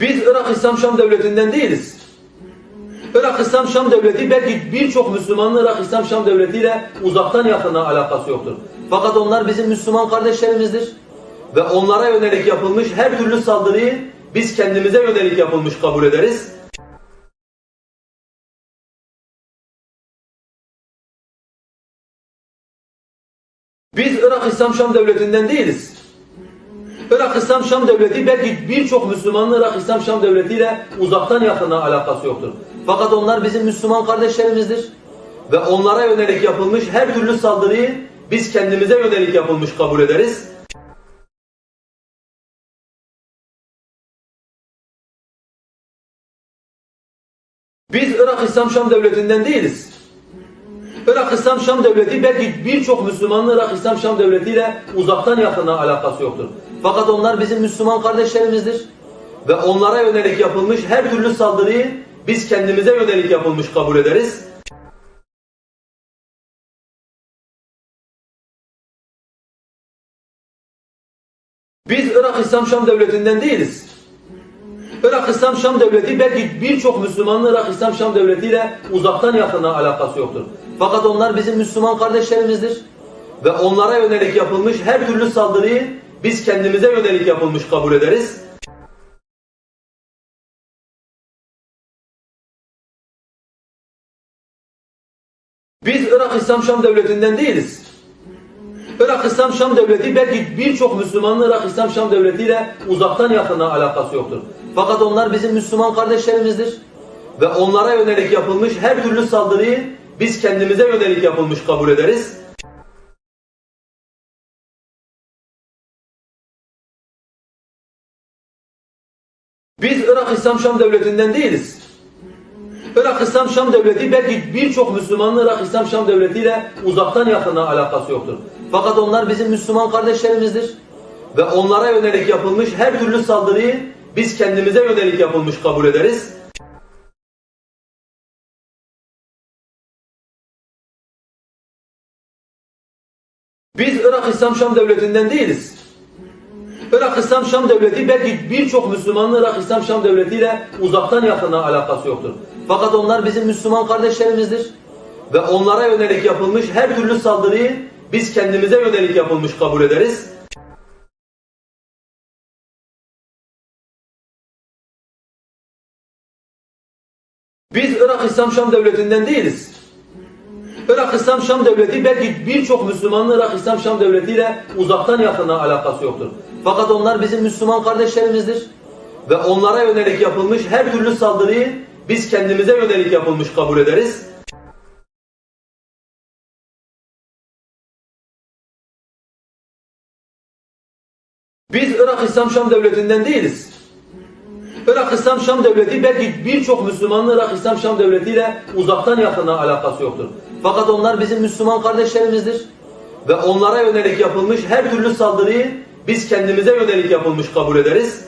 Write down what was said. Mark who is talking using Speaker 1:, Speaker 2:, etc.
Speaker 1: Biz Irak İslam Şam Devleti'nden değiliz. Irak İslam Şam Devleti belki birçok Müslümanın Irak İslam Şam Devleti ile uzaktan yakından alakası yoktur. Fakat onlar bizim Müslüman kardeşlerimizdir. Ve onlara yönelik yapılmış her türlü saldırıyı biz kendimize yönelik yapılmış kabul ederiz. Biz Irak İslam Şam Devleti'nden değiliz. Irak İslam Şam Devleti belki birçok Müslümanın Irak İslam Şam Devleti ile uzaktan yakından alakası yoktur. Fakat onlar bizim Müslüman kardeşlerimizdir. Ve onlara yönelik yapılmış her türlü saldırıyı biz kendimize yönelik yapılmış kabul ederiz. Biz Irak İslam Şam Devleti'nden değiliz. Irak İslam Şam Devleti belki birçok Müslümanın Irak İslam Şam Devleti ile uzaktan yakından alakası yoktur. Fakat onlar bizim Müslüman kardeşlerimizdir. Ve onlara yönelik yapılmış her türlü saldırıyı biz kendimize yönelik yapılmış kabul ederiz. Biz Irak İslam Şam Devleti'nden değiliz. Irak İslam Şam Devleti belki birçok Müslümanın Irak İslam Şam Devleti ile uzaktan yakından alakası yoktur. Fakat onlar bizim Müslüman kardeşlerimizdir. Ve onlara yönelik yapılmış her türlü saldırıyı biz kendimize yönelik yapılmış kabul ederiz. Biz Irak İslam Şam Devleti'nden değiliz. Irak İslam Şam Devleti belki birçok Müslümanın Irak İslam Şam Devleti ile uzaktan yakından alakası yoktur. Fakat onlar bizim Müslüman kardeşlerimizdir. Ve onlara yönelik yapılmış her türlü saldırıyı biz kendimize yönelik yapılmış kabul ederiz. Biz Irak İslam Şam Devleti'nden değiliz. Irak İslam Şam Devleti belki birçok Müslümanın Irak İslam Şam Devleti ile uzaktan yakından alakası yoktur. Fakat onlar bizim Müslüman kardeşlerimizdir. Ve onlara yönelik yapılmış her türlü saldırıyı biz kendimize yönelik yapılmış kabul ederiz. Biz Irak İslam Şam Devleti'nden değiliz. Irak İslam Şam Devleti belki birçok Müslümanın Irak İslam Şam Devleti ile uzaktan yakından alakası yoktur. Fakat onlar bizim Müslüman kardeşlerimizdir. Ve onlara yönelik yapılmış her türlü saldırıyı biz kendimize yönelik yapılmış kabul ederiz. Biz Irak İslam Şam Devleti'nden değiliz. Irak İslam Şam Devleti belki birçok Müslümanın Irak İslam Şam Devleti ile uzaktan yakından alakası yoktur. Fakat onlar bizim Müslüman kardeşlerimizdir. Ve onlara yönelik yapılmış her türlü saldırıyı biz kendimize yönelik yapılmış kabul ederiz. Biz Irak İslam Şam Devleti'nden değiliz. Irak İslam Şam Devleti belki birçok Müslümanın Irak İslam Şam Devleti ile uzaktan yakından alakası yoktur. Fakat onlar bizim Müslüman kardeşlerimizdir. Ve onlara yönelik yapılmış her türlü saldırıyı biz kendimize yönelik yapılmış kabul ederiz.